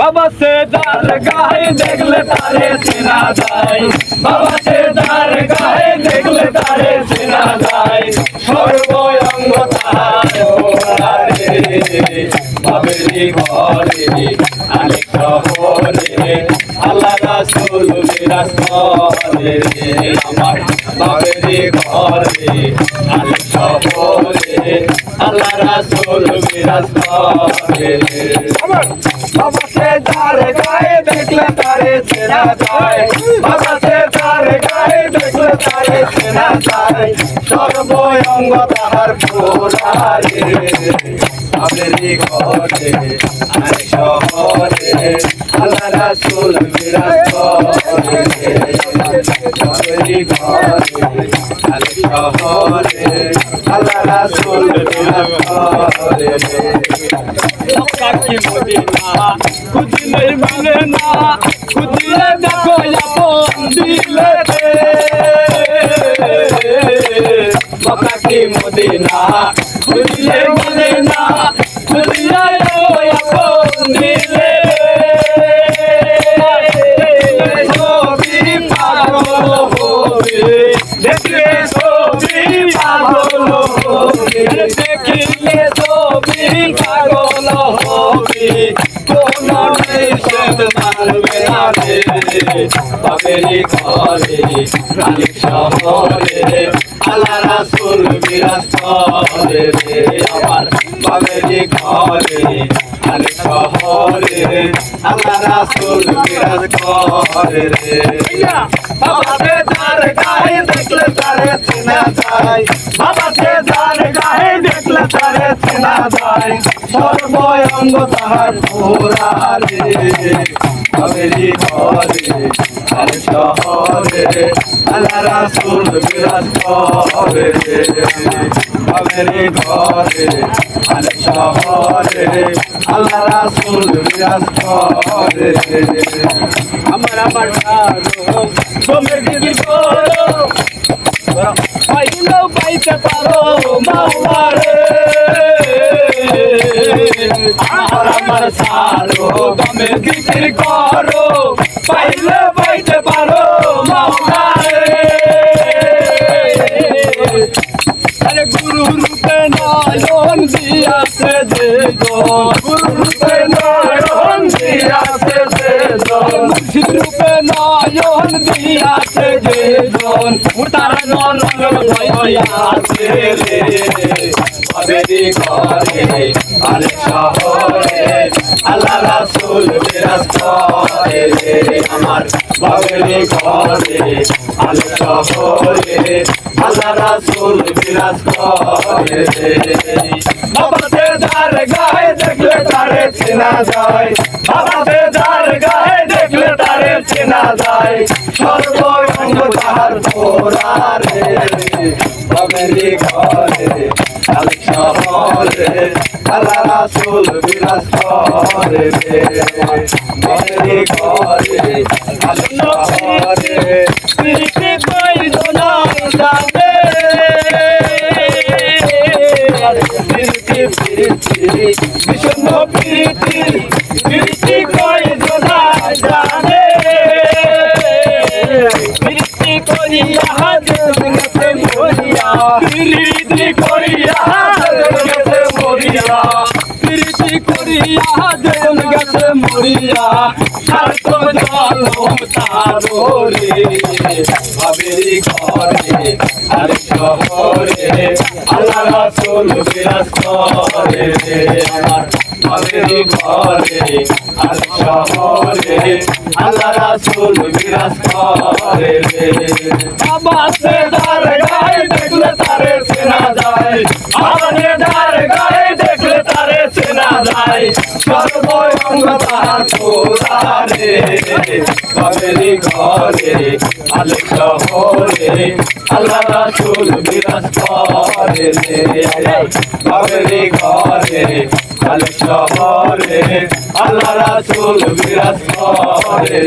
বাবা সে দার গায়ে দেখলে তারে চেনা যায়। বাবা সে দার গায়ে দেখলে তারে চেনা যায়। সর্বঙ্গ তারে বাবেরি ঘরে আলেক শহরে রাসূল আমার বাবেরি ঘরে আলেক শহরে আল্লাহ রাসূল বিরাজ করে বাবা সে যার গায়ে দেখলে তারে চেনা যায় বাবা সে যার গায়ে দেখলে তারে চেনা যায় সর্বঙ্গ তাহার পুরারে আবেরি ঘরে আর শহরে আল্লাহ রাসূল বিরাজ করে আবেরি ঘরে আর শহরে আল্লাহ রাসূল বিরাজ করে কাকি মদিনা খুদ নেই মানে না খুদিয়ে দেখো আপন দিলে কাকি দেখলে ছবি পাগল হবে। দেখিলে ছবি পাগল হবে কোন নিষেধ মানবে আল্লাহ রাসূল বিরাজ করে রে, আমার বাবেরি ঘরে মালিক শহরে আল্লাহ রাসূল বিরাজ রে। বাবা সে গায়ে দেখলে তারে চেনা যায়। বাবা সে যার গায়ে দেখলে তারে চেনা যায়। সর্বঙ্গ তাহার পুরা রে। বাবেরি ঘরে আর শহরে, আল্লাহ রাসূল বিরাজ করে রে। বাবেরি ঘরে আর শহরে, আল্লাহ রাসূল বিরাজ করে আমার আমার তুমি কি করো। পাইলো পাইতে পারো, মাওলারে। আমার সারো তুমি জিকির করো, পাইলে পাইতে পারো মাওলারে। আরে গুরু রূপে নয়ন দিয়াছে যে গুরু রূপে নয়ন দিয়াছে যে মুর্শিদ রূপে নয়ন দিয়াছে যে জন তার নরন হইয়াছে রে আবেরি ঘরে আর শহরে আল্লাহ রাসূল বিরাজ করে আমার বাবেরি ঘরে আর শহরে আল্লাহ রাসূল বিরাজ করে রে বাবা যার গায়ে দেখলে তারে চেনা যায়। বাবা সে যার গায়ে দেখলে চেনা যায় সর্বঙ্গ তাহার পোরারে বাবেরি ঘরে কাল শহরে আল্লাহ রাসূল বিলাস করে রে। বাবেরি ঘরে কাল শহরে। প্রীতি কইরো করিয়া জগতে মরিয়া প্রীতি করিয়া জগতে মরিয়া প্রীতি করিয়া জগতে মরিয়া সার্থ জল তারো রে বাবেরি ঘরে, আর শহরে, আল্লাহ রে আমার বাবেরি ঘরে আর শহরে আল্লাহ রাসূল বিরাজ করে রে। বাবা সে যার গায়ে দেখলে তারে চেনা যায়। আমাদের যার গায়ে দেখলে তারে চেনা যায়। সর্বঙ্গ তাহার পোরারে বাবেরি ঘরে আল শহরে আল্লাহ রাসূল বিরাজ করে রে। বাবেরি ঘরে আল শহরে আল্লাহ রাসূল বিরাজ করে।